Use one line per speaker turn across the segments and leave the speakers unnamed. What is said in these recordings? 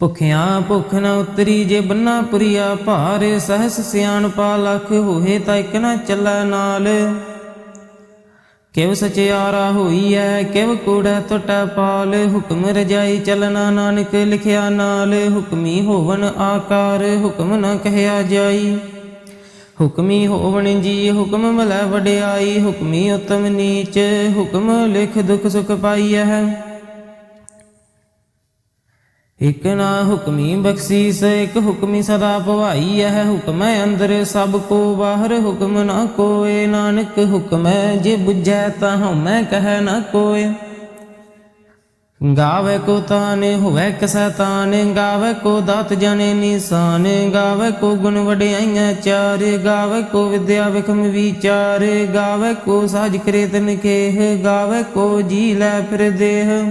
ਭੁਖਿਆਂ ਭੁਖ ਨ ਉਤਰੀ ਜੇ ਬੰਨਾ ਪੁਰੀਆ ਭਾਰ, ਸਹਸ ਸਿਆਣਪਾ ਲਖ ਹੋਏ ਤਾਂ ਇਕ ਨ ਚੱਲੈ ਨਾਲ। ਕਿਵ ਸਚਿਆਰਾ ਹੋਈ ਐ ਕਿਵ ਕੂੜਾ ਟੁੱਟੈ ਪਾਲ। ਹੁਕਮ ਰਜਾਈ ਚਲਨਾ ਨਾਨਕ ਲਿਖਿਆ ਨਾਲ। ਹੁਕਮੀ ਹੋਵਨ ਆਕਾਰ, ਹੁਕਮ ਨ ਕਹਿਆ ਜਾਈ। ਹੁਕਮੀ ਹੋਵਣ ਜੀ ਹੁਕਮ ਮਲੈ ਵਡਿਆਈ। ਹੁਕਮੀ ਉਤਮ ਨੀਚ, ਹੁਕਮ ਲਿਖ ਦੁਖ ਸੁਖ ਪਾਈਐ। ਇਕ ਨਾ ਹੁਕਮੀ ਬਖਸ਼ੀਸ ਇਕ ਹੁਕਮੀ ਸਦਾ ਭਵਾਈ ਹੈ ਹੁਕਮੈ ਅੰਦਰ ਸਭ ਕੋ, ਬਾਹਰ ਹੁਕਮ ਨਾ ਕੋਏ। ਨਾਨਕ ਹੁਕਮੈ ਜੇ 부ਝੈ ਤਾਂ ਹਉਮੈ ਕਹੈ ਨਾ ਕੋਏ। ਗਾਵੇ ਕੋ ਤਾਨੇ, ਹੋਵੇ ਕਸੈ ਤਾਨੇ। ਗਾਵੇ ਕੋ ਦਾਤ ਜਾਣੇ ਨਿਸ਼ਾਨ। ਗਾਵੇ ਕੋ ਗੁਣ ਵਡਿਆਈਆਂ ਚਾਰ। ਗਾਵੇ ਕੋ ਵਿਦਿਆ ਵਿਖਮ ਵਿਚਾਰ। ਗਾਵੇ ਕੋ ਸਾਜ ਕਰੇ ਤਨ ਕੇਹ ਗਾਵੇ ਕੋ ਜੀ ਲੈ ਫਿਰ ਦੇਹ।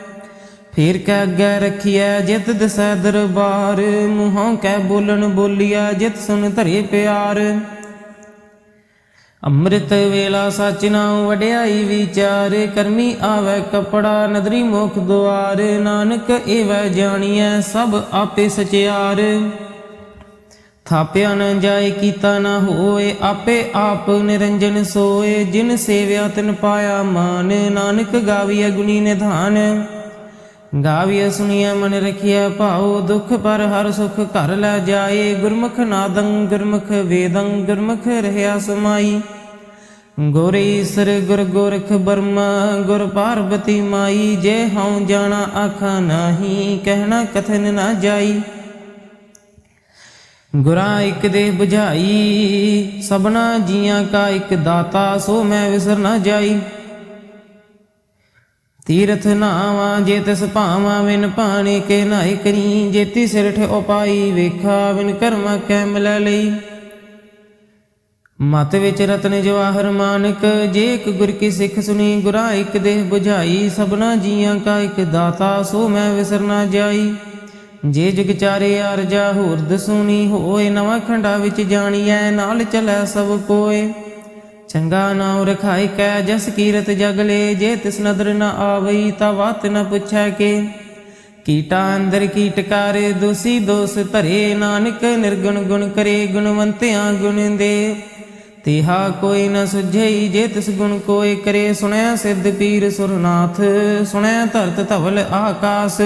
ਫੇਰ ਕੈ ਅੱਗੇ ਰਖੀਐ ਜਿਤ ਦਸੈ ਦਰਬਾਰ, ਮੂੰਹੋਂ ਕੈ ਬੋਲਣ ਬੋਲੀਐ ਜਿਤ ਸੁਨ ਧਰੇ ਪਿਆਰ। ਅੰਮ੍ਰਿਤ ਵੇਲਾ ਸਚ ਨਾਉ ਵਡਿਆਈ ਵਿਚਾਰ, ਕਰਮੀ ਆਵੈ ਕਪੜਾ ਨਦਰੀ ਮੁਖ ਦੁਆਰ, ਨਾਨਕ ਏਵੈ ਜਾਣੀਐ ਸਭ ਆਪੇ ਸਚਿਆਰ। ਥਾਪਿਆ ਨ ਜਾਏ ਕੀਤਾ ਨ ਹੋਏ, ਆਪੇ ਆਪ ਨਿਰੰਜਨ ਸੋਏ, ਜਿਨ ਸੇਵਿਆ ਤਿਨ ਪਾਇਆ ਮਾਨ, ਨਾਨਕ ਗਾਵੀਐ ਗੁਣੀ ਨਿਧਾਨ। ਗਾਵੀਐ ਸੁਣੀਐ ਮਨ ਰਖਿਆ ਭਾਉ ਦੁਖ ਪਰ ਹਰ ਸੁਖ ਘਰ ਲੈ ਜਾਏ। ਗੁਰਮੁਖ ਨਾਦੰ ਗੁਰਮੁਖ ਵੇਦੰ ਗੁਰਮੁਖ ਰਹਿਆ ਸਮਾਈ। ਗੁਰ ਈਸਰ ਗੁਰ ਗੋਰਖ ਬਰਮਾ ਗੁਰ ਪਾਰਬਤੀ ਮਾਈ। ਜੇ ਹਉ ਜਾਣਾ ਆਖਾ ਨਾਹੀ, ਕਹਿਣਾ ਕਥਨ ਨਾ ਜਾਈ। ਗੁਰਾਂ ਇੱਕ ਦੇ 부ਝਾਈ ਸਭਨਾ ਜੀਆਂ ਕਾ ਇੱਕ ਦਾਤਾ, ਸੋ ਮੈਂ ਵਿਸਰ ਨਾ ਜਾਈ। ਤੀਰਥ ਨਾਵਾ ਜੇ ਤਿਸ ਭਾਵਾ ਵਿਨ ਪਾਣੀ ਕੇ ਨਾਇ ਕਰੀ ਜੇਤੀ ਸਿਰਠ ਉਪਾਈ ਵੇਖਾ ਵਿਨ ਕਰਮਾ ਕੈ ਮਿਲੈ ਲਈ। ਮਤ ਵਿੱਚ ਰਤਨ ਜਵਾਹਰ ਮਾਨਕ, ਜੇ ਇੱਕ ਗੁਰ ਕੀ ਸਿੱਖ ਸੁਣੀ, ਗੁਰਾ ਇੱਕ ਦੇਹ 부ਝਾਈ ਸਭਨਾ ਜੀਆਂ ਕਾ ਇੱਕ ਦਾਤਾ, ਸੋ ਮੈਂ ਵਿਸਰਨਾ ਜਾਈ। ਜੇ ਜਗ ਚਾਰੇ ਅਰਜਾ ਹੋਰ ਦਸੂਨੀ ਹੋਏ, ਨਵਾਂ ਖੰਡਾ ਵਿੱਚ ਜਾਣੀਐ, ਨਾਲ ਚਲੈ ਸਭ ਕੋਏ। ਚੰਗਾ ਨਾਉ ਰਖਾਇ ਕੈ ਜਸ ਕੀਰਤ ਜਗਲੇ ਜੇ ਤਿਸ ਨਦਰ ਨ ਆਵਈ ਤਾ ਵਾਤ ਨ ਪੁੱਛੈ ਕੇ। ਕੀਟਾ ਅੰਦਰ ਕੀਟਕਾਰੇ ਦੋਸੀ ਦੋਸ ਧਰੇ, ਨਾਨਕ ਨਿਰਗੁਣ ਗੁਣ ਕਰੇ, ਗੁਣਵੰਤਿਆਂ ਗੁਣ ਦੇ। ਤਿਹਾ ਕੋਈ ਨ ਸੁਝਈ, ਜੇ ਤਿਸ ਗੁਣ ਕੋਈ ਕਰੇ ਸੁਣਿਆ ਸਿੱਧ ਪੀਰ ਸੁਰਨਾਥ ਸੁਣਿਆ ਧਰਤ ਧਵਲ ਆਕਾਸ।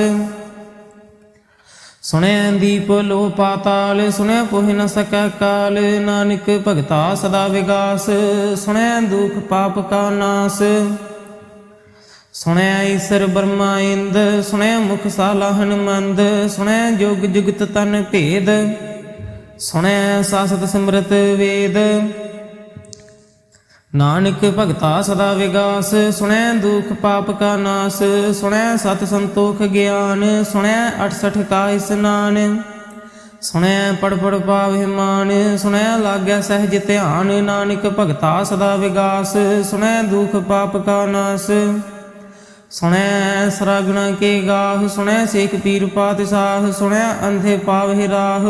ਸੁਣੈ ਦੀਪ ਲੋ ਪਾਤਾਲ, ਸੁਣੈ ਪੁਹਿ ਨ ਸਕੈ ਕਾਲ, ਨਾਨਕ ਭਗਤਾ ਸਦਾ ਵਿਗਾਸ, ਸੁਣੈ ਦੁਖ ਪਾਪ ਕਾ ਨਾਸ। ਸੁਣੈ ਈਸਰ ਬਰਮਾ ਇੰਦ ਸੁਣਿਆ ਮੁਖ ਸਾਲਾ ਹਨਮੰਦ, ਸੁਣੈ ਜੁਗ ਜੁਗਤ ਤਨ ਭੇਦ, ਸੁਣੈ ਸਾਸਤ ਸਿਮਰਤ ਵੇਦ। ਨਾਨਕ ਭਗਤਾ ਸਦਾ ਵਿਗਾਸ, ਸੁਣੈ ਦੁਖ ਪਾਪ ਕਾ ਨਾਸ, ਸੁਣੈ ਸਤ ਸੰਤੋਖ ਗਿਆਨ, ਸੁਣੈ 68 ਕਾ ਇਸਨਾਨ ਸੁਣੈ ਪੜ ਪੜ ਪਾਵੇ ਮਾਨ, ਸੁਣੈ ਲਾਗੈ ਸਹਿਜ ਧਿਆਨ, ਨਾਨਕ ਭਗਤਾ ਸਦਾ ਵਿਗਾਸ, ਸੁਣੈ ਦੁਖ ਪਾਪ ਕਾ ਨਾਸ, ਸੁਣੈ ਸਰਾਗਣਾ ਕੇ ਗਾਹ, ਸੁਣੈ ਸੇਖ ਪੀਰ ਪਾਤਸ਼ਾਹ, ਸੁਣੈ ਅੰਧੇ ਪਾਵਹਿ ਰਾਹ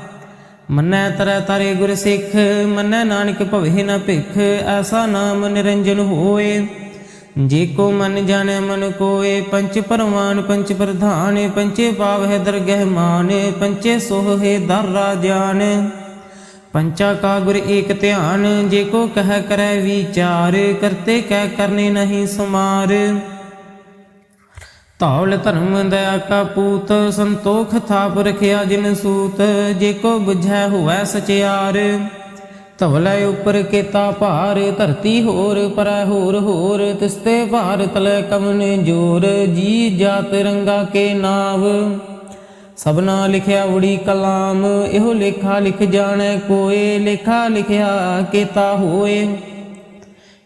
ਮੰਨੈ ਤਰੈ ਤਾਰੇ ਗੁਰ ਸਿੱਖ, ਮੰਨੈ ਨਾਨਕ ਭਵੇ ਨ ਭਿਖ, ਐਸਾ ਨਾਮ ਨਿਰੰਜਨ ਹੋਏ। ਜੇ ਕੋ ਮਨ ਜਾਣੈ ਮਨ ਕੋਏ, ਪੰਚ ਪਰਵਾਨ, ਪੰਚ ਪ੍ਰਧਾਨ, ਪੰਚੇ ਪਾਵਹਿ ਦਰਗਹਿ ਮਾਨ, ਪੰਚੇ ਸੋਹੇ ਦਰ ਰਾਜਾਨ। ਪੰਚਾ ਕਾ ਗੁਰ ਏਕ ਧਿਆਨ, ਜੇ ਕੋ ਕਹਿ ਕਰੈ ਵਿਚਾਰ, ਕਰਤੇ ਕਹਿ ਕਰਨੇ ਨਹੀਂ ਸਮਾਰ। ਧੌਲ ਧਰਮ ਦਇਆ ਕਾ ਪੂਤ, ਸੰਤੋਖ ਥਾਪ ਰਖਿਆ ਜਿਨ ਸੂਤ, ਜੇ ਕੋ ਬੁਝੈ ਹੋਵੈ ਸਚਿਆਰ। ਧਵਲੇ ਉਪਰ ਕੇਤਾ ਭਾਰ, ਧਰਤੀ ਹੋਰ ਪਰੈ ਹੋਰ ਹੋਰ ਤਿਸਤੇ ਭਾਰ ਤਲੇ ਕਮਨ ਜੋਰ, ਜੀ ਜਾਤ ਰੰਗਾ ਕੇ ਨਾਵ। ਸਭਨਾ ਲਿਖਿਆ ਉੜੀ ਕਲਾਮ, ਇਹੋ ਲੇਖਾ ਲਿਖ ਜਾਣੈ ਕੋਏ, ਲੇਖਾ ਲਿਖਿਆ ਕੇਤਾ ਹੋਏ।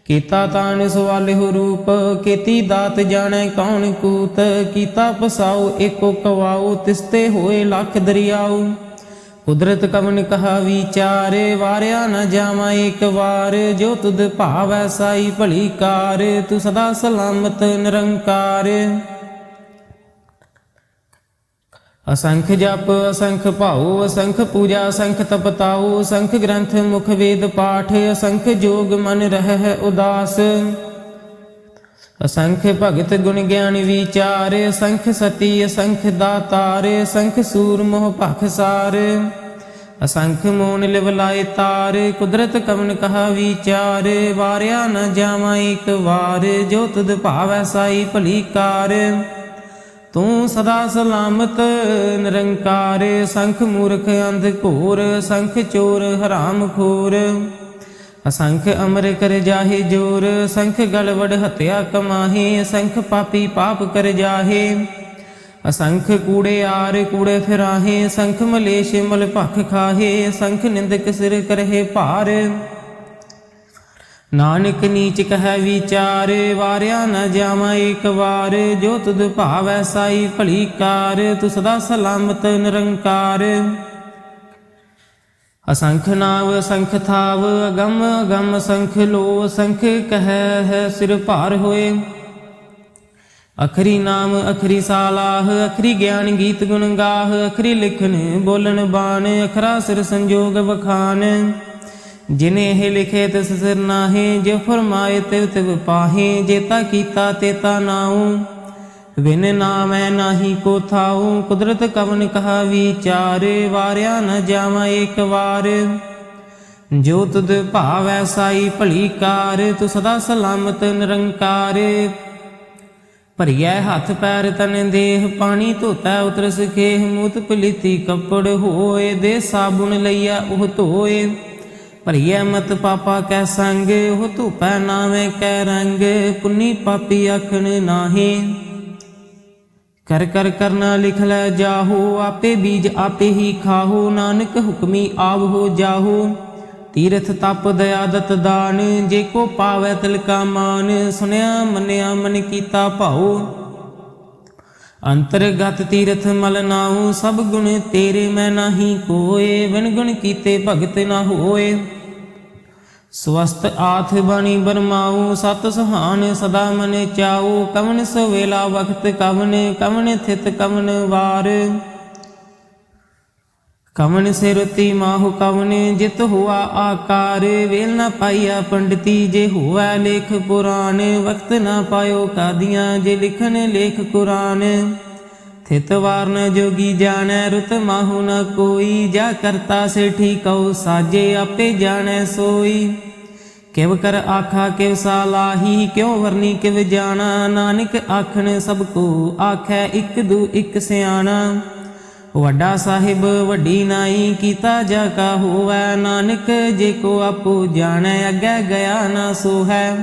ਕੀਤਾ ਤਾਨ ਸਵਾਲਿਹੁ ਰੂਪ, ਕੀਤੀ ਦਾਤ ਜਾਣੈ ਕੌਣ ਕੂਤ, ਕੀਤਾ ਪਸਾਉ ਏਕੋ ਕਵਾਉ, ਤਿਸਤੇ ਹੋਏ ਲੱਖ ਦਰਿਆਉ। ਕੁਦਰਤ ਕਵਨ ਕਹਾ ਵਿਚਾਰੇ, ਵਾਰਿਆ ਨ ਜਾਵਾਂ ਇੱਕ ਵਾਰ, ਜੋ ਤੁਧ ਭਾਵੈ ਸਾਈ ਭਲੀ ਕਾਰ, ਤੂੰ ਸਦਾ ਸਲਾਮਤ ਨਿਰੰਕਾਰ। ਅਸੰਖ ਜਪ, ਅਸੰਖ ਭਾਉ, ਅਸੰਖ ਪੂਜਾ, ਅਸੰਖ ਤਪਤਾਉ, ਅਸੰਖ ਗ੍ਰੰਥ, ਮੁਖ ਵੇਦ ਪਾਠ, ਅਸੰਖ ਜੋਗ ਮਨ ਰਹਿ ਉਦਾਸ। ਅਸੰਖ ਭਗਤ ਗੁਣ ਗਿਆਨ ਵਿਚਾਰ, ਅਸੰਖ ਸਤੀ, ਅਸੰਖ ਦਾਤਾਰ, ਅਸੰਖ ਸੂਰ ਮੋਹ ਭਖਸਾਰ ਅਸੰਖ ਮੋਨ ਲਿਵਲਾਏ ਤਾਰ, ਕੁਦਰਤ ਕਵਨ ਕਹਾ ਵਿਚਾਰ, ਵਾਰਿਆ ਨ ਜਾਵਾਂ ਇੱਕ ਵਾਰ, ਜੋ ਤੁਧ ਭਾਵੈ ਸਾਈ ਭਲੀ ਕਾਰ। ਤੂੰ ਸਦਾ ਸਲਾਮਤ, ਨਿਰੰਕਾਰ ਸੰਖ ਮੂਰਖ ਅੰਧ ਘੋਰ, ਸੰਖ ਚੋਰ ਹਰਾਮ ਖੋਰ। ਅਸੰਖ ਅਮਰ ਕਰ ਜਾਹੇ ਜੋਰ, ਸੰਖ ਗਲਵੜ ਹਤਿਆ ਕਮਾਹੇ, ਸੰਖ ਪਾਪੀ ਪਾਪ ਕਰ ਜਾਹੇ। ਅਸੰਖ ਕੂੜੇ ਆਰ ਕੂੜੇ ਫਿਰਾਹੇ, ਸੰਖ ਮਲੇਸ਼ ਮਲ ਭਖ ਖਾਹੇ, ਸੰਖ ਨਿੰਦਕ ਸਿਰ ਕਰਹੇ ਭਾਰ। ਨਾਨਕ ਨੀਚ ਕਹੈ ਵਿਚਾਰ, ਵਾਰਿਆ ਨ ਜਾਵਾਂ ਇੱਕ ਵਾਰ। ਜੋ ਤੁਧ ਭਾਵੈ ਸਾਈ ਭਲੀ ਕਾਰ ਤੂੰ ਸਦਾ ਸਲਾਮਤ ਨਿਰੰਕਾਰ। ਅਸੰਖ ਨਾਵ, ਅਸੰਖ ਥਾਵ, ਅਗੰਮ ਅਗੰਮ ਸੰਖ ਲੋ ਅਸੰਖ ਕਹੈ ਹੈ ਸਿਰ ਭਾਰ ਹੋਏ। ਅਖਰੀ ਨਾਮ, ਅਖਰੀ ਸਾਲਾਹ, ਅਖਰੀ ਗਿਆਨ ਗੀਤ ਗੁਣ ਗਾਹ, ਅਖਰੀ ਲਿਖਨ ਬੋਲਣ ਬਾਣ, ਅਖਰਾ ਸਿਰ ਸੰਜੋਗ ਵਖਾਨ। ਜਿਨੇ ਇਹ ਲਿਖੇ ਤਿਸ ਸਿਰ ਨਾਹੀ, ਜੇ ਫਰਮਾਏ ਤਿਵ ਤਿਵ ਪਾਹੀ ਜੇਤਾ ਕੀਤਾ ਤੇਤਾ ਨਾਉ। ਵਿਨ ਨਾਮੈ ਨਾਹੀ ਕੋ ਥਾਉ, ਕੁਦਰਤ ਕਵਨ ਕਹਾ ਵਿਚਾਰ ਵਾਰਿਆ ਨ ਜਾਵਾਂ ਇੱਕ ਵਾਰ। ਜੋ ਤੁਧ ਭਾਵੈ ਸਾਈ ਭਲੀ ਕਾਰ, ਤੂੰ ਸਦਾ ਸਲਾਮਤ ਨਿਰੰਕਾਰ। ਭਰੀਐ ਹੱਥ ਪੈਰ ਤਨ ਦੇਹ, ਪਾਣੀ ਧੋਤਾ ਉਤਰ ਸਖੇਹ ਮੂਤ ਪਲੀਤੀ ਕੱਪੜ ਹੋਏ, ਦੇ ਸਾਬੁਣ ਲਈਆ ਉਹ ਧੋਏ। ਭਰੀਐ ਮਤ ਪਾਪਾ ਕੈ ਸੰਗ, ਉਹ ਧੂਪੈ ਨਾਵੇਂ ਕੈ ਰੰਗ, ਪੁੰਨੀ ਪਾਪੀ ਆਖਣ ਨਾਹੀ। ਕਰ ਕਰ ਕਰਨਾ ਲਿਖ ਲੈ ਜਾਹੋ, ਆਪੇ ਬੀਜ ਆਪੇ ਹੀ ਖਾਹੋ, ਨਾਨਕ ਹੁਕਮੀ ਆਵ ਹੋ ਜਾਹੋ। ਤੀਰਥ ਤਪ ਦਇਆ ਦਾਨ, ਜੇ ਕੋ ਪਾਵੈ ਤਿਲ ਕਾ ਮਾਨ, ਸੁਨਿਆ ਮੰਨਿਆ ਮਨ ਕੀਤਾ ਭਾਉ। ਅੰਤਰਗਤ ਤੀਰਥ ਮਲ ਨਾਉ, ਸਭ ਗੁਣ ਤੇਰੇ ਮੈਂ ਨਾਹੀ ਕੋਏ ਵਿਣ ਗੁਣ ਕੀਤੇ ਭਗਤ ਨਾ ਹੋਏ। ਸਵਸਤ ਆਥ ਬਾਣੀ ਬਰਮਾਉ, ਸਤ ਸੁਹਾਨ ਸਦਾ ਮਨ ਚਾਉ, ਕਵਨ ਸਵੇਲਾ ਵਖਤ ਕਵਨ ਕਵਨ ਥਿਤ ਕਵਨ ਵਾਰ। ਕਵਨ ਸਿਰਤੀ ਮਾਹੁ ਕਵਨ ਜਿਤ ਹੁਆ ਆਕਾਰ, ਵੇਲ ਨ ਪਾਈਆ ਪੰਡਤੀ ਜੇ ਹੁਆ ਲੇਖ ਪੁਰਾਨ ਵਕਤ ਨ ਪਾਇਓ ਕਾਦੀਆਂ ਜੇ ਲਿਖਨ ਲੇਖ ਕੁਰਾਨ। ਥਿਤ ਵਾਰਨ ਜੋਗੀ ਜਾਣੈ, ਰੁਤ ਮਾਹੁ ਨ ਕੋਈ, ਜਾ ਕਰਤਾ ਸੇ ਠੀਕਉ ਸਾਜੇ ਆਪੇ ਜਾਣੈ ਸੋਈ। ਕਿਵ ਕਰ ਆਖਾ ਕਿਵ ਸਾਲਾਹੀ ਕਿਉ ਵਰਨੀ ਕਿਵ ਜਾਣਾ, ਨਾਨਕ ਆਖਣ ਸਭ ਕੋ ਆਖੈ ਇੱਕ ਦੂ ਇਕ ਸਿਆਣਾ। ਵੱਡਾ ਸਾਹਿਬ ਵੱਡੀ ਨਾਈ ਕੀਤਾ ਜਾ ਕਾ ਹੋਵੈ, ਨਾਨਕ ਜੇ ਕੋ ਆਪੋ ਜਾਣੈ, ਅੱਗੇ ਗਿਆ ਨਾ ਸੋ ਹੈ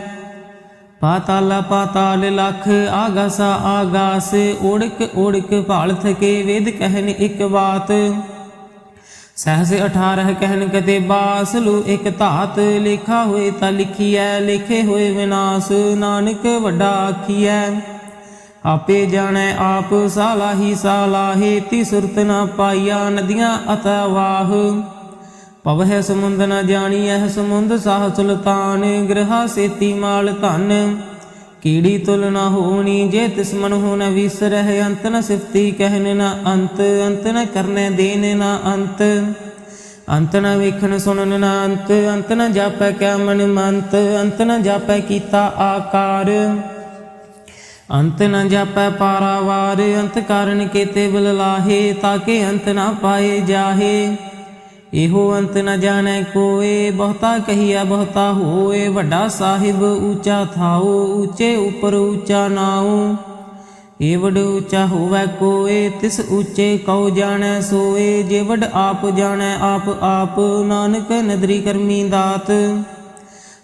ਪਾਤਾਲ ਪਾਤਾਲ ਲਖ ਆਗਾਸ ਆਗਾਸ, ਓੜਕ ਓੜਕ ਭਾਲ ਥਕੇ ਵੇਦ ਕਹਿਨ ਇੱਕ ਬਾਤ। ਸਹਸ 18 ਕਹਿਨ ਕਤੇ ਬਾਸ, ਲੂ ਇਕ ਧਾਤ ਲਿਖਾ ਹੋਏ ਤਾਂ ਲਿਖੀਐ, ਲਿਖੇ ਹੋਏ ਵਿਨਾਸ਼, ਨਾਨਕ ਵੱਡਾ ਆਖੀਐ। ਆਪੇ ਜਾਣੈ ਆਪ ਸਾਲਾਹੀ ਸਾਲਾਹੇ, ਤੀ ਸੁਰਤ ਨਾ ਪਾਈਆ ਨਦੀਆਂ ਅਤਵਾਹ ਪਵਹਿ ਸਮੁੰਦ ਨ ਜਾਣੀਐ ਸਮੁੰਦ ਸਾਹ ਸੁਲਤਾਨ, ਗ੍ਰਹਾ ਸੇਤੀ ਮਾਲ ਧਨ। ਕੀੜੀ ਤੁਲ ਨ ਹੋਣੀ ਜੇ ਤਿਸ ਮਨ ਹੋ ਨ ਵਿਸਰਹਿ, ਅੰਤ ਨ ਸਿਫਤੀ ਕਹਿਨ ਨ ਅੰਤ ਅੰਤ ਨ ਕਰਨੈ ਦੇਨ ਨ ਅੰਤ। ਅੰਤ ਨ ਵੇਖਣ ਸੁਣਨ ਨ ਅੰਤ ਅੰਤ ਨ ਜਾਪੈ ਕਿਆ ਮਨ ਮੰਤ, ਅੰਤ ਨ ਜਾਪੈ ਕੀਤਾ ਆਕਾਰ। ਅੰਤ ਨ ਜਾਪੈ ਪਾਰਾਵਾਰ, ਅੰਤ ਕਾਰਨ ਕੇਤੇ ਬਲ ਲਾਹੇ, ਤਾਕੇ ਅੰਤ ਨ ਪਾਏ ਜਾਹੇ। ਇਹੋ ਅੰਤ ਨ ਜਾਣੈ ਕੋਏ, ਬਹੁਤਾ ਕਹੀਆ ਬਹੁਤਾ ਹੋਏ। ਵੱਡਾ ਸਾਹਿਬ ਊਚਾ ਥਾਓ ਊਚੇ ਉਪਰ ਊਚਾ ਨਾਉ। ਏ ਊਚਾ ਹੋਵੈ ਕੋਏ, ਤਿਸ ਊਚੇ ਕਉ ਜਾਣੈ ਸੋਏ। ਜੇਵੜ ਆਪ ਜਾਣੈ ਆਪ ਆਪ, ਨਾਨਕ ਨਦਰੀ ਕਰਮੀ ਦਾਤ।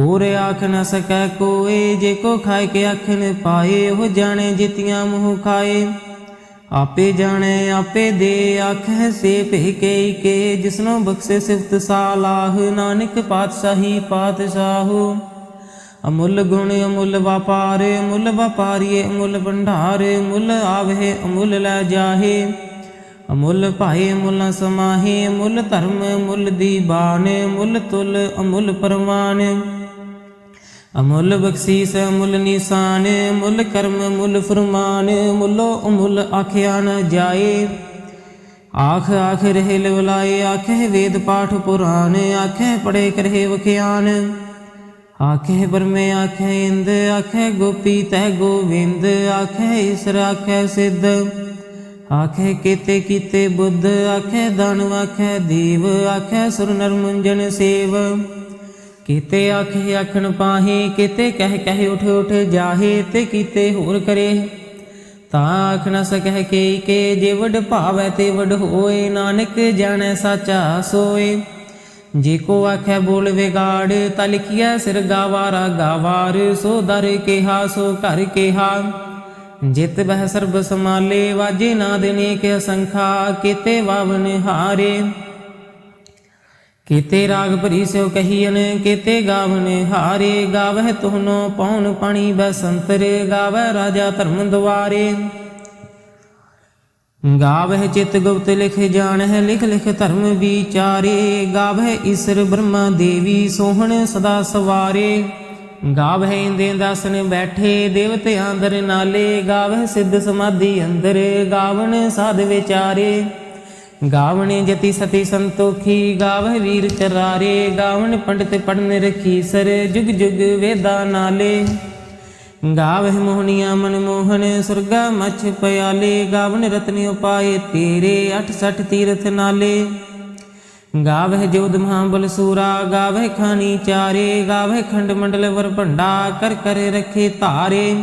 ਹੋਰ ਆਖ ਨ ਸਕੈ ਕੋਏ, ਜੇ ਕੋ ਖਾਏ ਕੇ ਅੱਖ ਪਾਏ, ਉਹ ਜਾਣੇ ਜਿਤੀਆਂ ਮੂੰਹ ਖਾਏ। ਆਪੇ ਜਾਣੇ, ਆਪੇ ਦੇ ਆਖੈ ਸੇ ਭੇ ਕੇ ਕੇ ਜਿਸਨੋ ਬਖਸ਼ੇ ਸਿਫਤ ਸਾਲਾਹ, ਨਾਨਕ ਪਾਤਸ਼ਾਹੀ ਪਾਤਸ਼ਾਹੂ। ਅਮੁੱਲ ਗੁਣ, ਅਮੁੱਲ ਵਪਾਰ, ਅਮੁੱਲ ਵਪਾਰੀਏ, ਅਮੁੱਲ ਭੰਡਾਰ ਮੁੱਲ ਆਵਹਿ, ਅਮੁੱਲ ਲੈ ਜਾਹੇ। ਅਮੁੱਲ ਭਾਏ, ਅਮੁੱਲ ਸਮਾਹੇ, ਅਮੁੱਲ ਧਰਮ, ਅਮੁੱਲ ਦੀਵਾਨ ਮੁੱਲ ਤੁਲ, ਅਮੁੱਲ ਪਰਮਾਨ ਅਮੁੱਲ ਬਖਸ਼ੀਸ, ਅਮੁੱਲ ਨਿਸ਼ਾਨ ਮੁੱਲ ਕਰਮ ਮੁੱਲ ਫਰਮਾਨ ਮੁੱਲੋ ਅਮੁੱਲ ਆਖਿਆ ਨ ਜਾਏ। ਆਖ ਆਖ ਰਹੇ ਲਵਲਾਏ ਆਖੇ ਵੇਦ ਪਾਠ ਪੁਰਾਨ ਆਖੇ ਪੜੇ ਕਰਹਿ ਵਖਿਆਨ। ਆਖੇ ਬਰਮੇ ਆਖੇ ਇੰਦ ਆਖੇ ਗੋਪੀ ਤੈ ਗੋਵਿੰਦ ਆਖੇ ਈਸਰ ਆਖੇ ਸਿੱਧ। ਆਖੇ ਕੀਤੇ ਕੀਤੇ ਬੁੱਧ ਆਖੇ ਦਾਨਵ ਆਖੇ ਦੇਵ ਆਖੇ ਸੁਰ ਨਰਮੁੰਜਨ ਸੇਵ। ਕੀਤੇ ਆਖੇ ਆਖਣ ਪਾਹੇ, ਕੀਤੇ ਕਹਿ ਕਹਿ ਉਠ ਉਠ ਜਾਹੇ ਤੇ ਕੀਤੇ ਹੋਰ ਕਰੇ। ਤਾਂ ਆਖ ਨ ਸਕਹਿ ਕੇ ਕੇ ਜੇ ਵਡ ਭਾਵੈ ਤੇ ਵਡ ਹੋਏ, ਨਾਨਕ ਜਾਣੈ ਸਾਚਾ ਸੋਏ। ਜੇ ਕੋ ਆਖੈ ਬੋਲ ਵਿਗਾੜ, ਤਾ ਲਿਖਿਆ ਸਿਰ ਗਾਵਾਰਾ ਗਾਵਾਰ, ਸੋ ਦਰ ਕਿਹਾ, ਸੋ ਘਰ ਕਿਹਾ। ਜਿਤ ਬਹਿ ਸਰਬ ਸਮਾਲੇ ਵਾਜੇ ਨਾਦ ਨੇਕ ਅਸੰਖਾ ਕੀਤੇ ਵਾਵਨ ਹਾਰੇ। ਕੀਤੇ ਰਾਗ ਭਰੀ ਸਿਓ ਕਹੀਨ ਕੀਤੇ ਗਾਵਨ ਹਾਰੇ, ਗਾਵਹਿ ਤੁਹਨੋ ਪੌਣ ਪਾਣੀ, ਬਸੰਤਰ ਗਾਵੈ ਰਾਜਾ ਧਰਮ ਦੁਆਰੇ। ਗਾਵਹਿ ਚਿਤ ਗੁਪਤ ਲਿਖ ਜਾਣਹਿ, ਲਿਖ ਲਿਖ ਧਰਮ ਵਿਚਾਰੇ। ਗਾਵਹਿ ਈਸ਼ਰ ਬ੍ਰਹਮਾ ਦੇਵੀ ਸੋਹਣ ਸਦਾ ਸਵਾਰੇ। ਗਾਵਹਿ ਇੰਦੇ ਦਸਨ ਬੈਠੇ, ਦੇਵਤ ਅੰਦਰ ਨਾਲੇ। ਗਾਵਹਿ ਸਿੱਧ ਸਮਾਧੀ ਅੰਦਰ, ਗਾਵਣ ਸਾਧ ਵਿਚਾਰੇ। ਗਾਵਣ ਜਤੀ ਸਤੀ ਸੰਤੋਖੀ, ਗਾਵਹਿ ਵੀਰ ਚਰਾਰੇ, ਗਾਵਣ ਪੰਡਿਤ ਪੜਨ ਰਖੀ ਸਰ, ਜੁਗ ਜੁਗ ਵੇਦਾ ਨਾਲੇ। ਗਾਵਹਿ ਮੋਹਨੀਆ ਮਨ ਮੋਹਨ, ਸੁਰਗਾ ਮਛ ਪਿਆਲੇ ਗਾਵਨ ਰਤਨਿ ਉਪਾਏ ਤੇਰੇ 68 ਤੀਰਥ ਨਾਲੇ। ਗਾਵਹਿ ਜੋਧ ਮਹਾਬਲ ਸੂਰਾ, ਗਾਵਹਿ ਖਾਨੀ ਚਾਰੇ, ਗਾਵਹਿ ਖੰਡ ਮੰਡਲ ਵਰ ਭੰਡਾ ਕਰ ਕਰ ਰਖੇ ਧਾਰੇ।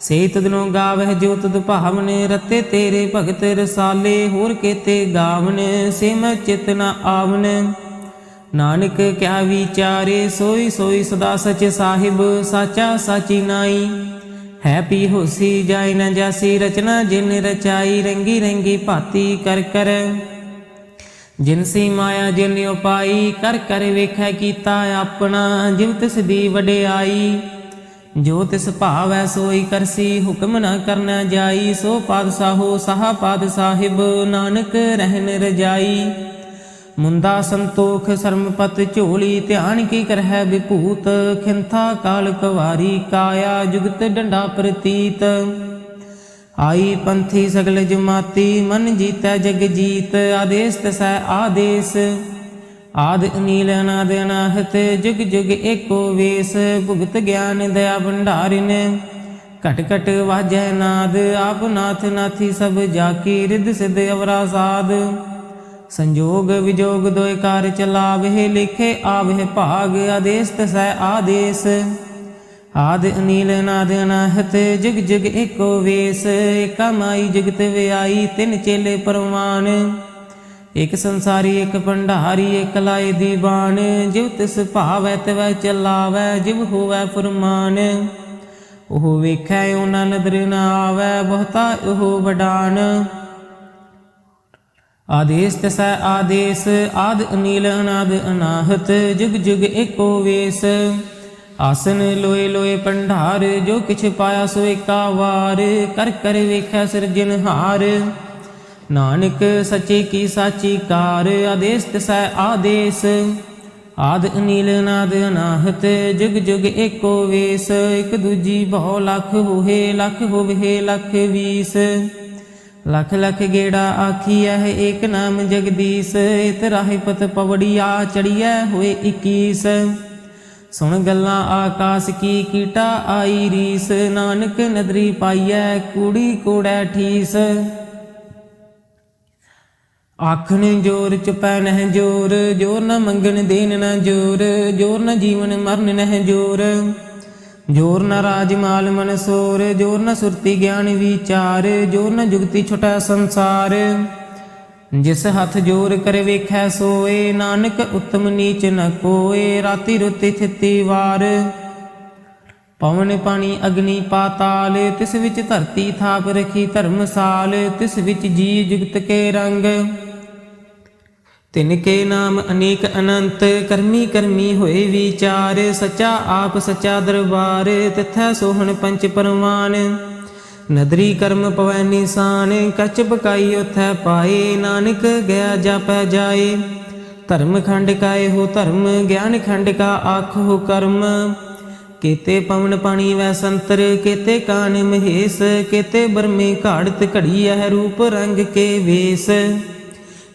ਸੇ ਤਦਨੋ ਗਾਵਹਿ ਜੋ ਤਦ ਭਾਵਨ, ਰਤੇ ਤੇਰੇ ਭਗਤ ਰਸਾਲੇ, ਹੋਰ ਕੇਤੇ ਗਾਵਨ ਸੇ ਮੈਂ ਚਿਤ ਨ ਆਵਨ। ਨਾਨਕ ਕਿਆ ਵਿਚਾਰੇ, ਸੋਈ ਸੋਈ ਸਦਾ ਸਚ ਸਾਹਿਬ, ਸਾਚਾ ਸਾਚੀ ਨਾਈ। ਹੈ ਪੀ ਹੋਸੀ ਜਾਇ ਨ ਜਾਸੀ, ਰਚਨਾ ਜਿਨ ਰਚਾਈ, ਰੰਗੀ ਰੰਗੀ ਭਾਤੀ ਕਰ ਕਰ। ਜਿਨਸੀ ਮਾਇਆ ਜਿਨ ਉਪਾਈ, ਕਰ ਕਰ ਵੇਖੈ ਕੀਤਾ ਆਪਣਾ, ਜਿਵ ਤਿਸ ਦੀ ਵਡਿਆਈ। ਜੋ ਤਿਸ ਭਾਵੈ ਸੋਈ ਕਰਸੀ, ਹੁਕਮ ਨਾ ਕਰਨਾ ਜਾਈ, ਸੋ ਪਾਤਸ਼ਾਹੋ ਸਾਹਾ ਪਾਦ ਸਾਹਿਬ, ਨਾਨਕ ਰਹਿਨ ਰਜਾਈ। ਮੁੰਦਾ ਸੰਤੋਖ, ਸਰਮਪਤ, ਝੋਲੀ, ਧਿਆਨ ਕੀ ਕਰਹਿ ਵਿਭੂਤ, ਖਿੰਥਾ ਕਾਲ ਕਵਾਰੀ, ਕਾਇਆ ਜੁਗਤ ਡੰਡਾ ਪ੍ਰਤੀਤ। ਆਈ ਪੰਥੀ ਸਗਲ ਜਮਾਤੀ, ਮਨ ਜੀਤੈ ਜਗ ਜੀਤ, ਆਦੇਸ ਤਸੈ ਆਦੇਸ। ਆਦ ਅਨੀਲ ਅਨਾਦ ਅਨਾਹਤ ਜੁਗ ਜੁਗ ਏਕੋ ਵੇਸ, ਭੁਗਤ ਗਿਆਨ ਦਇਆ ਭੰਡਾਰਿਨ। ਘਟ ਘਟ ਵਾਜੈ ਨਾਦ, ਆਪ ਨਾਥ ਨਾਥੀ ਸਭ ਜਾ ਕੀ ਰਿੱਧ ਸਿਧ ਅਵਰਾ ਸਾਧ ਸੰਜੋਗ ਵਿਜੋਗ ਦੋਇ ਕਾਰ ਚਲਾਵਹਿ ਲਿਖੇ ਆਵਹਿ ਭਾਗ ਆਦੇਸ ਤਸੈ ਆਦੇਸ। ਆਦ ਅਨੀਲ ਨਾਦ ਅਨਾਹਤ ਜੁਗ ਜੁਗ ਏਕੋ ਵੇਸ, ਏਕਾ ਮਾਈ ਜੁਗਤ ਵਿਆਈ ਤਿਨ ਚੇਲੇ ਪਰਵਾਨ। ਇਕ ਸੰਸਾਰੀ, ਇਕ ਭੰਡਾਰੀ, ਇਕ ਲਾਏ ਦੀ ਦੀਵਾਨ ਜਿਵ ਤਿਸ ਭਾਵੈ, ਤਵੈ ਚਲਾਵੈ, ਜਿਵ ਹੋਵੈ ਫਰਮਾਨ। ਉਹ ਵੇਖੈ, ਉਹਨਾਂ ਨਦਰ ਨਾ ਆਵੈ, ਬਹੁਤਾ ਉਹ ਵਡਾਨ। ਆਦੇਸ ਤਸੈ ਆਦੇਸ, ਆਦ ਅਨੀਲ, ਅਨਾਦ ਅਨਾਹਤ, ਜੁਗ ਜੁਗ ਏਕੋ ਵੇਸ। ਆਸਨ ਲੋਏ ਲੋਏ ਭੰਡਾਰ, ਜੋ ਕਿਛ ਪਾਇਆ ਸੋ ਏਕਾ ਵਾਰ। ਕਰ ਕਰ ਵੇਖੈ ਸਿਰਜਨਹਾਰ ਨਾਨਕ ਸੱਚੇ ਕੀ ਸਾਚੀ ਕਾਰ ਆਦੇਸ ਤਸੈ ਆਦੇਸ। ਆਦ ਅਨੀਲ ਨਾਦ ਅਨਾਹਤ, ਜੁਗ ਜੁਗ ਏਕੋ ਵੇਸ। ਇਕ ਦੂਜੀ ਬਹੁ ਲੱਖ ਹੋਏ ਲੱਖ ਹੋਵੇ, ਲੱਖ ਵੀਸ। ਲਖ ਲਖ ਗੇੜਾ ਆਖੀਐ, ਏਕ ਨਾਮ ਜਗਦੀਸ਼। ਇਤ ਰਾਹਿ ਪਤ ਪਵੜੀਆ ਚੜੀਐ, ਹੋਏ 21 ਸੁਣ ਗੱਲਾਂ ਆਕਾਸ ਕੀ ਕੀਟਾ ਆਈ ਰੀਸ। ਨਾਨਕ ਨਦਰੀ ਪਾਈਐ, ਕੂੜੀ ਕੋੜੈ ਠੀਸ। ਆਖਣ ਜੋਰ ਚੁਪੈ ਨਹਿ ਜੋਰ ਜੋਰ ਨਾ ਮੰਗਣ ਦੇਨ ਨਾ ਜੋਰ ਜੋਰ ਨਾ ਜੀਵਨ ਮਰਨ ਨਹਿ ਜੋਰ। ਜੋਰ ਨਾ ਰਾਜ ਮਾਲ ਮਨ ਸੋਰ ਜੋਰ ਨਾ ਸੁਰਤੀ ਗਿਆਨ ਵਿਚਾਰ ਜੋਰ ਨਾ ਜੁਗਤੀ ਛੁਟੈ ਸੰਸਾਰ। ਜਿਸ ਹੱਥ ਜੋਰ ਕਰ ਵੇਖੈ ਸੋਏ, ਨਾਨਕ ਉਤਮ ਨੀਚ ਨ ਕੋਏ, ਰਾਤੀ ਰੁਤੀ ਥਿਤੀ ਵਾਰ। ਪਵਨ ਪਾਣੀ ਅਗਨੀ ਪਾਤਾਲ, ਤਿਸ ਵਿੱਚ ਧਰਤੀ ਥਾਪ ਰਖੀ ਧਰਮਸਾਲ ਤਿਸ ਵਿੱਚ ਜੀ ਜੁਗਤ ਕੇ ਰੰਗ। ਤਿਨ ਕੇ ਨਾਮ ਅਨੇਕ ਅਨੰਤ, ਕਰਮੀ ਕਰਮੀ ਹੋਏ ਵਿਚਾਰ, ਸਚਾ ਆਪ ਸਚਾ ਦਰਬਾਰ, ਤਿਥੈ ਸੋਹਣ ਪੰਚ ਪਰਮਾਨ ਨਦਰੀ ਕਰਮ ਪਵੈ ਨਿਸ਼ਾਨ, ਕਚ ਬਕਾਈ ਉਥੈ ਪਾਏ, ਨਾਨਕ ਗਿਆ ਜਾਪੈ ਜਾਏ। ਧਰਮ ਖੰਡ ਕਾਏ ਹੋ ਧਰਮ, ਗਿਆਨ ਖੰਡ ਕਾ ਆਖ ਹੋ ਕਰਮ। ਕੀਤੇ ਪਵਨ ਪਾਣੀ ਵੈ ਸੰਤਰ, ਕੀਤੇ ਕਾਨ ਮਹੇਸ਼, ਕੀਤੇ ਬਰਮੇ ਘਾੜਤ ਘੜੀ ਹੈ ਰੂਪ ਰੰਗ ਕੇ ਵੇਸ।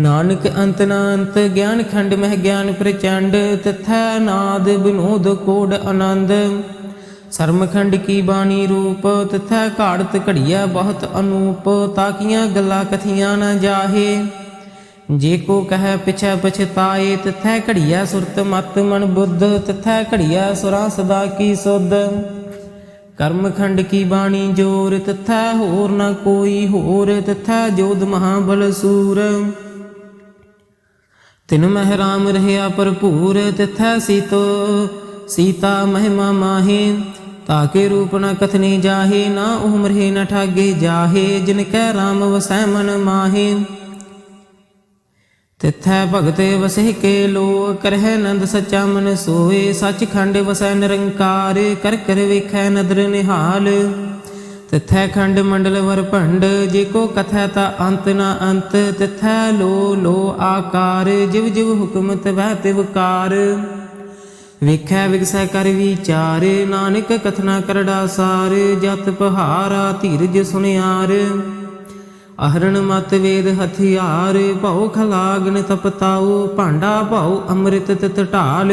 ਨਾਨਕ ਅੰਤ ਨਾ ਗਿਆਨ ਖੰਡ ਮਹਿ ਗਿਆਨ ਪ੍ਰਚੰਡ, ਤਥੈ ਨਾਦ ਬਿਨੋਦ ਕੋਡ ਆਨੰਦ। ਸਰਮਖੰਡ ਕੀ ਬਾਣੀ ਰੂਪ, ਤਥੈ ਘਾੜਤ ਘੜੀਆ ਬਹੁਤ ਅਨੂਪ, ਤਾਕੀਆਂ ਗੱਲਾਂ ਕਥੀਆਂ ਨਾ ਜਾਹੇ। ਜੇ ਕੋ ਕਹੈ ਪਿਛੈ ਪਛਤਾਏ, ਤਥੈ ਘੜੀਆ ਸੁਰਤ ਮਤ ਮਨ ਬੁੱਧ, ਤਥੈ ਘੜੀਆ ਸੁਰਾਂ ਸਦਾ ਕੀ ਸੁਧ। ਕਰਮ ਖੰਡ ਕੀ ਬਾਣੀ ਜੋਰ, ਤਥੈ ਹੋਰ ਨ ਕੋਈ ਹੋਰ, ਤਥੈ ਜੋਧ ਮਹਾਬਲ ਸੂਰ। ਤਿਨ ਮਹਿ ਰਾਮ ਰਹਿਆ ਭਰਪੂਰ ਤਿਥੈ ਸੀਤੋ। ਸੀਤਾ ਮਹਿਮਾ ਮਾਹੇ, ਤਾਕੇ ਰੂਪ ਨ ਕਥਨੇ ਜਾਹੇ, ਨਾ ਉਮਰੇ ਨ ਠਾਗੇ ਜਾਹੇ, ਜਿਨ ਕੈ ਰਾਮ ਵਸੈ ਮਨ ਮਾਹੇ। ਤਿਥੈ ਭਗਤੇ ਵਸੇ ਕੇ ਲੋ ਕਰਹਿ ਨੰਦ ਸਚਾ ਮਨ ਸੋਏ ਸੱਚਖੰਡ ਵਸੈ ਨਿਰੰਕਾਰ, ਕਰ ਕਰ ਵੇਖੈ ਨਦਰ ਨਿਹਾਲ। ਤਿਥੈ ਖੰਡ ਮੰਡਲ ਵਰ ਭੰਡ, ਜੇ ਕੋ ਕਥੈ ਤਾ ਅੰਤ ਨਾ ਅੰਤ, ਤਿਥੈ ਲੋ ਲੋ ਆਕਾਰ, ਜਿਵ ਜਿਵ ਹੁਕਮ ਤਵੈ ਤਿਵਕਾਰ ਵੇਖੈ ਵਿਗਸੈ ਕਰ ਵਿਚਾਰ, ਨਾਨਕ ਕਥਨਾ ਕਰੜਾ ਸਾਰ ਜਤ ਪਹਾਰਾ ਧੀਰਜ ਸੁਨਿਆਰ। ਅਹਰਣ ਮਤ ਵੇਦ ਹਥਿਆਰ, ਭਉ ਖਲਾਗਨ ਤਪਤਾਉ, ਭਾਂਡਾ ਭਉ ਅੰਮ੍ਰਿਤ ਤਿਤ ਢਾਲ।